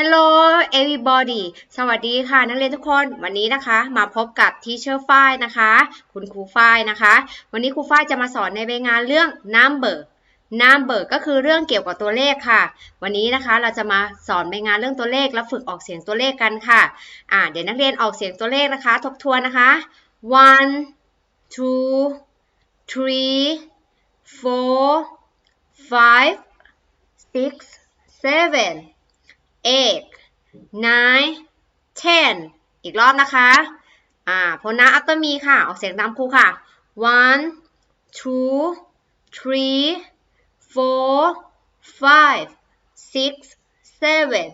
Hello everybody สวัสดีค่ะ นักเรียนทุกคน วันนี้นะคะ มาพบกับ Teacher ฝ้ายนะคะ คุณครูฝ้ายนะคะ วันนี้ครูฝ้ายจะมาสอนในใบงานเรื่อง number number ก็คือเรื่องเกี่ยวกับตัวเลขค่ะ วันนี้นะคะเราจะมาสอนใบงานเรื่องตัวเลขและฝึกออกเสียงตัวเลขกันค่ะ อ่า เดี๋ยวนักเรียนออกเสียงตัวเลขนะคะ ทบทวนนะคะ one two three four five six seven eight nine ten อีกรอบนะคะ อ่าพลนะอัปเตมีค่ะ ออกเสียงตามครูค่ะ one two three four five six seven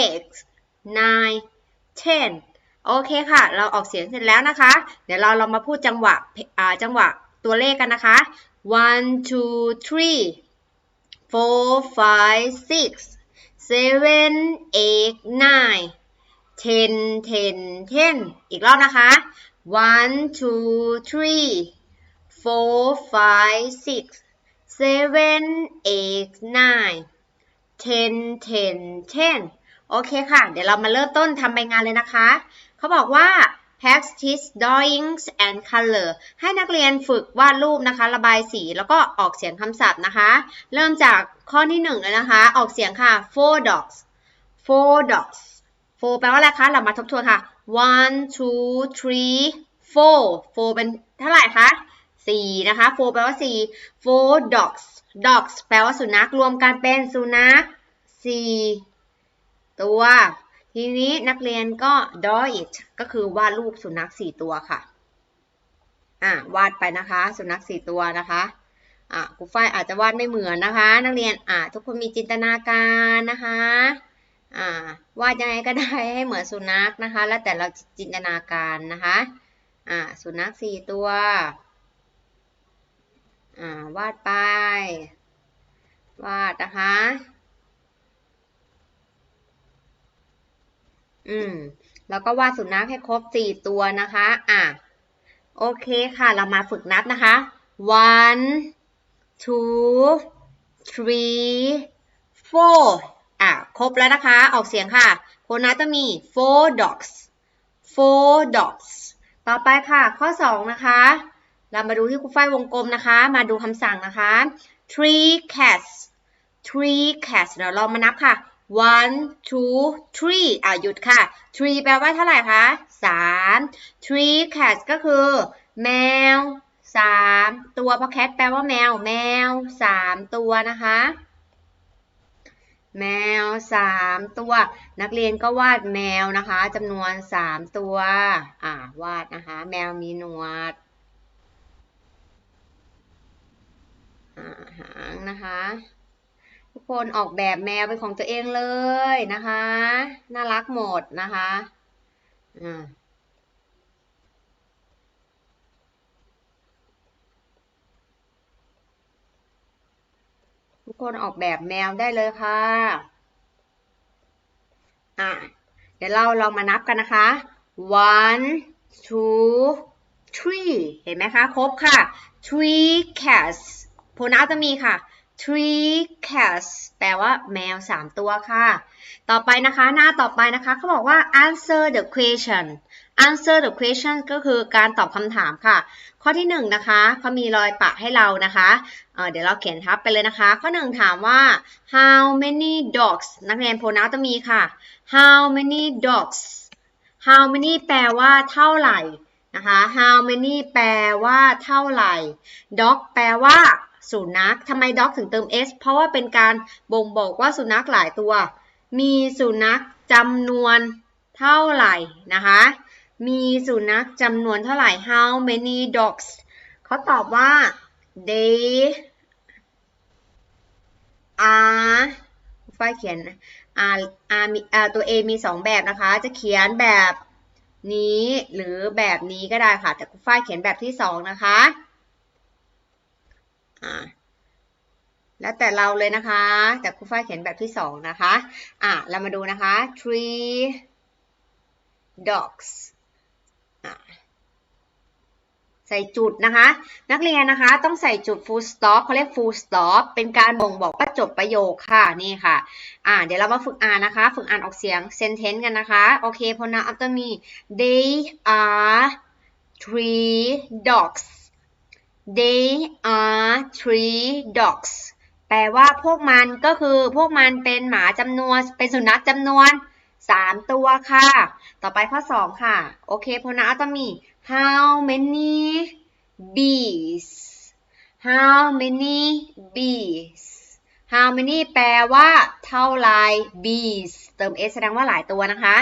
eight nine ten โอเคค่ะ เราออกเสียงเสร็จแล้วนะคะ เดี๋ยวเราลองมาพูดจังหวะอ่าจังหวะตัวเลขกันนะคะ one two three four five six seven eight nine ten ten ten อีกรอบนะคะ one two three four five six seven eight nine ten ten ten โอเคค่ะ เดี๋ยวเรามาเริ่มต้นทำใบงานเลยนะคะ เขาบอกว่า practice drawings and color ให้นักเรียนฝึกวาดรูปนะคะ ระบายสีแล้วก็ออกเสียงคำศัพท์นะคะ เริ่มจากข้อที่หนึ่งเลยนะคะ ออกเสียงค่ะ four dogs four dogs four แปลว่าอะไรคะ เรามาทบทวนค่ะ one two three four four เป็นเท่าไหร่คะสี่นะคะ four แปลว่าสี่ four dogs dogs แปลว่าสุนัขรวมกันเป็นสุนัขสี่ตัว ทีนี้นักเรียนก็ draw it ก็คือวาดรูปสุนัขสี่ตัวค่ะ อ่าวาดไปนะคะ สุนัขสี่ตัวนะคะอ่าครูฝ้ายอาจจะวาดไม่เหมือนนะคะ นักเรียนอ่าทุกคนมีจินตนาการนะคะอ่าวาดยังไงก็ได้ให้เหมือนสุนัขนะคะ แล้วแต่เราจินตนาการนะคะอ่าสุนัขสี่ตัวอ่าวาดไป วาดนะคะ อืม แล้วก็วาดสุนัขให้ครบสี่ตัวนะคะ อะ โอเคค่ะ เรามาฝึกนับนะคะ one two three four อะ ครบแล้วนะคะ ออกเสียงค่ะโคนนัต้องมี four dogs four dogs ต่อไปค่ะ ข้อ2นะคะ เรามาดูที่ครูฝ้ายวงกลมนะคะ มาดูคำสั่งนะคะ three cats three cats เดี๋ยวเรามานับค่ะ one two three อะหยุดค่ะ three แปลว่าเท่าไหร่คะสาม three cats ก็คือ แมวสามตัวเพราะ cat แปลว่าแมว แมวสามตัวนะคะ แมวสามตัว นักเรียนก็วาดแมวนะคะจำนวนสามตัว อ่าวาดนะคะ แมวมีหนวดหางนะคะ คนออกแบบแมวเป็นของตัวเองเลยนะคะ น่ารักหมดนะคะอ่าทุกคนออกแบบแมวได้เลยค่ะ อะ เดี๋ยวเราลองมานับกันนะคะ one two three เห็นไหมคะ ครบค่ะ three cats โพนาจะมีค่ะ three cats แปลว่าแมวสามตัวค่ะ ต่อไปนะคะ หน้าต่อไปนะคะเขาบอกว่า answer the question answer the question ก็คือการตอบคำถามค่ะ ข้อที่หนึ่งนะคะเขามีรอยปะให้เรานะคะเเดี๋ยวเราเขียนทับไปเลยนะคะ ข้อหนึ่งถามว่า how many dogs นักเรียนโพนาจะมีค่ะ how many dogs how many แปลว่าเท่าไหร่นะคะ how many แปลว่าเท่าไหร่ dog แปลว่า สุนัขทำไม dog ถึงเติม s เพราะว่าเป็นการบ่งบอกว่าสุนัขหลายตัว มีสุนัขจำนวนเท่าไหร่นะคะ มีสุนัขจำนวนเท่าไหร่ how many dogs เขาตอบว่า they are ฝ้ายเขียน are are มีตัว a มีสองแบบนะคะ จะเขียนแบบนี้หรือแบบนี้ก็ได้ค่ะ แต่คุณฝ้ายเขียนแบบที่สองนะคะ อ่าแล้วแต่เราเลยนะคะ แต่ครูฝ้ายเขียนแบบที่สองนะคะ อะ เรามาดูนะคะ three dogs ใส่จุดนะคะ นักเรียนนะคะต้องใส่จุด full stop เขาเรียก full stop เป็นการบ่งบอกว่าจบประโยคค่ะนี่ค่ะ อ่า เดี๋ยวเรามาฝึกอ่านนะคะ ฝึกอ่านออกเสียง sentence กันนะคะ โอเค pronoun after me they are three dogs they are three dogs แปลว่าพวกมันก็คือพวกมันเป็นหมาจำนวน เป็นสุนัขจำนวน 3 ตัวค่ะ ต่อไปข้อ 2 ค่ะ โอเค pronoun after me how many bees how many bees how many แปลว่าเท่าไร bees เติม s แสดงว่าหลายตัวนะคะ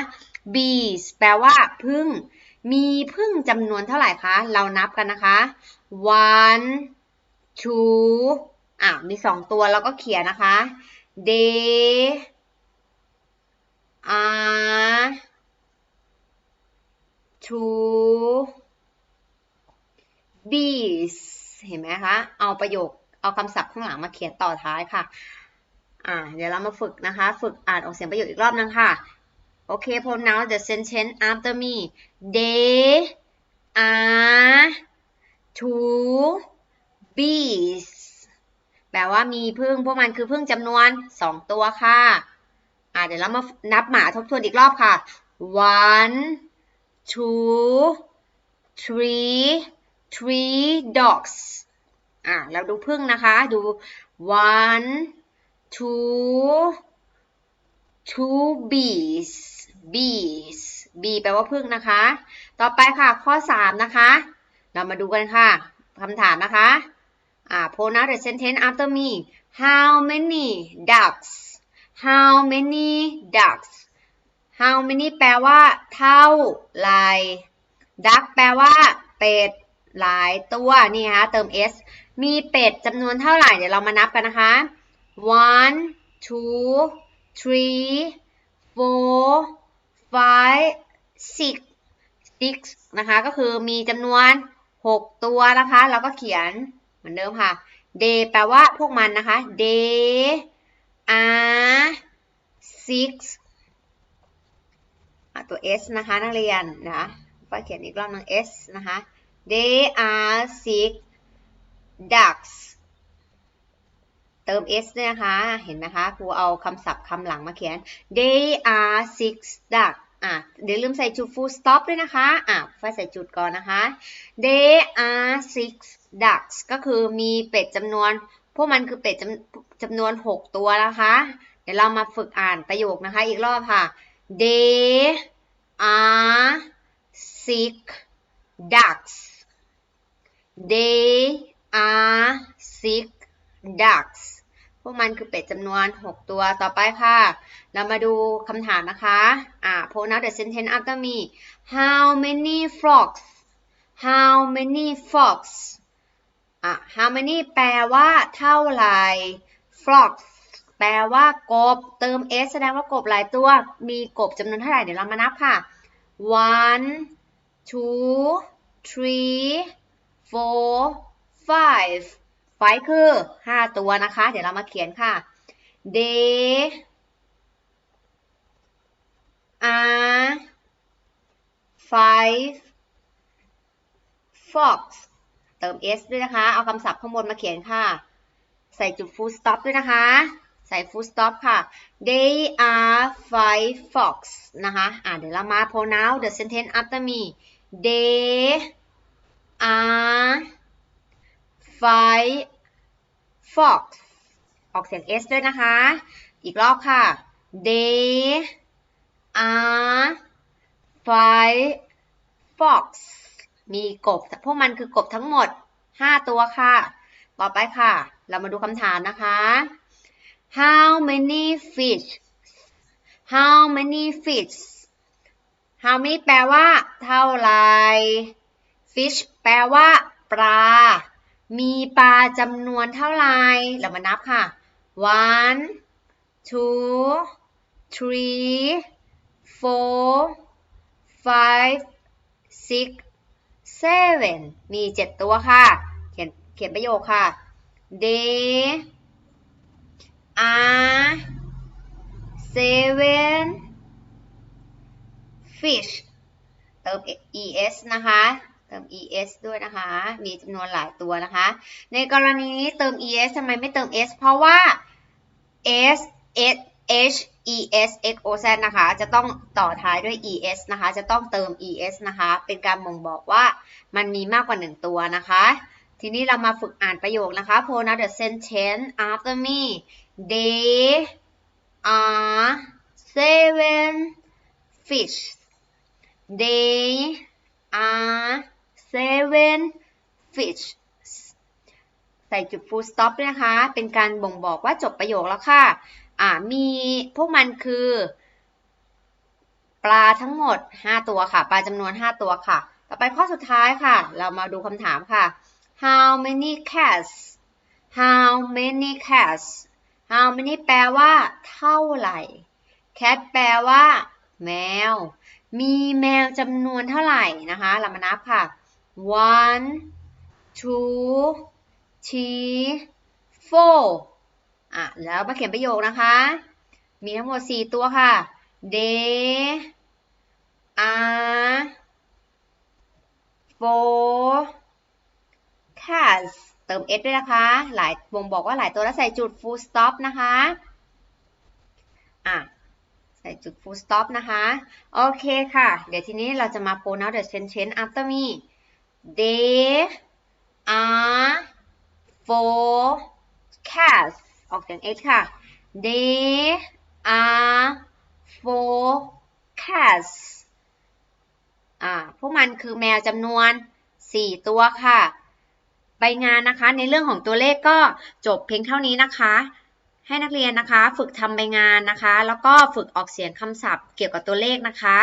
bees แปลว่าพึ่ง มีพึ่งจำนวนเท่าไหร่คะ เรานับกันนะคะ one two อะมีสองตัวเราก็เขียนนะคะ they are two bees เห็นไหมคะ เอาประโยค เอาคำศัพท์ข้างหลังมาเขียนต่อท้ายค่ะ อ่า เดี๋ยวเรามาฝึกนะคะ ฝึกอ่านออกเสียงประโยคอีกรอบนึงค่ะ โอเค pronounce the sentence after me they are two bees แปลว่ามีพึ่งพวกมันคือพึ่งจำนวน 2 ตัวค่ะอ่าเดี๋ยวเรามานับหมาทบทวนอีกรอบค่ะ one two three three dogs อะเราดูพึ่งนะคะดู one two two bees bees bee แปลว่าพึ่งนะคะ ต่อไปค่ะข้อ 3 นะคะ เรามาดูกันค่ะคำถามนะคะอ่า pronoun the sentence after me how many ducks how many ducks how many แปลว่าเท่าไร duck แปลว่าเป็ดหลายตัวนี่คะเติม s มีเป็ดจำนวนเท่าไหร่ เดี๋ยวเรามานับกันนะคะ one two three four five six six นะคะ ก็คือมีจำนวน 6 ตัวนะคะเราก็เขียนเหมือนเดิมค่ะ they แปลว่าพวกมันนะคะ they are six ตัว s นะคะนักเรียนนะก็เขียนอีกรอบนึง s นะคะ they are six ducks เติม s ด้วยนะคะ เห็นไหมคะ ครูเอาคำศัพท์คำหลังมาเขียน they are six ducks อะเดี๋ยวลืมใส่จุด full stop ด้วยนะคะอะไฟใส่จุดก่อนนะคะ they are six ducks ก็คือมีเป็ดจำนวน พวกมันคือเป็ดจำจำนวน 6 ตัวนะคะ เดี๋ยวเรามาฝึกอ่านประโยคนะคะ อีกรอบค่ะ they are six ducks they are six ducks วกมันคือเป็ดจำนวน 6 ตัวต่อไปค่ะ เรามาดูคำถามนะคะอ่า pronoun the sentence after me how many frogs how many frogs อะ how many แปลว่าเท่าไหร่ frogs แปลว่ากบ เติม s แสดงว่ากบหลายตัว มีกบจำนวนเท่าไหร่ เดี๋ยวเรามานับค่ะ one two three four five ไฟคือห้าตัวนะคะ เดี๋ยวเรามาเขียนค่ะ they are five fox เติม s ด้วยนะคะ เอาคำศัพท์ข้างบนมาเขียนค่ะ ใส่จุด full stop ด้วยนะคะ ใส่ full stop ค่ะ they are five fox นะคะ อ่าเดี๋ยวเรามา pronoun the sentence after me they are five fox ออกเสียง s ด้วยนะคะ อีกรอบค่ะ they are five fox มีกบ พวกมันคือกบทั้งหมด 5 ตัวค่ะ ต่อไปค่ะ เรามาดูคำถามนะคะ how many fish how many fish how many แปลว่า เท่าไร fish แปลว่า ปลา มีปลาจำนวนเท่าไรเรามานับค่ะ one two three four five six seven มี7ตัวค่ะ เขียนเขียนประโยคค่ะ they are seven fish เติม es นะคะ es ด้วยนะคะ มีจำนวนหลายตัวนะคะ ในกรณีนี้เติม es ทำไมไม่เติม s เพราะว่า s s h e s x o z นะคะ จะต้องต่อท้ายด้วย es นะคะ จะต้องเติม es นะคะ เป็นการบ่งบอกว่ามันมีมากกว่า 1 ตัวนะคะ ทีนี้เรามาฝึกอ่านประโยคนะคะ pronoun the sentence after me they are seven fish they are seven fish ใส่จุด full stop นะคะ เป็นการบ่งบอกว่าจบประโยคแล้วค่ะ อ่า มีพวกมันคือ ปลาทั้งหมด 5 ตัวค่ะ ปลาจำนวน 5 ตัวค่ะ ต่อไปข้อสุดท้ายค่ะ เรามาดูคำถามค่ะ how many cats how many cats how many แปลว่า เท่าไหร่ cat แปลว่า แมว มีแมวจำนวนเท่าไหร่นะคะ เรามานับค่ะ one two three four อะ แล้วมาเขียนประโยคนะคะ มีทั้งหมด 4 ตัวค่ะ they are four cats เติม s ด้วยนะคะ หลายบ่งบอกว่าหลายตัวแล้วใส่จุด full stop นะคะ อะ ใส่จุด full stop นะคะ โอเคค่ะ เดี๋ยวทีนี้เราจะมา pronoun the sentence after me they are four cats ออกเสียง h ค่ะ they are four cats อ่า พวกมันคือแมวจำนวน 4 ตัวค่ะ ใบงานนะคะ ในเรื่องของตัวเลขก็จบเพียงเท่านี้นะคะ ให้นักเรียนนะคะ ฝึกทำใบงานนะคะ แล้วก็ฝึกออกเสียงคำศัพท์เกี่ยวกับตัวเลขนะคะ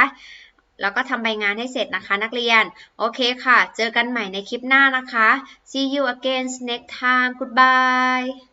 แล้วก็ทำใบงานให้เสร็จนะคะนักเรียน โอเคค่ะ เจอกันใหม่ในคลิปหน้านะคะ see you again next time goodbye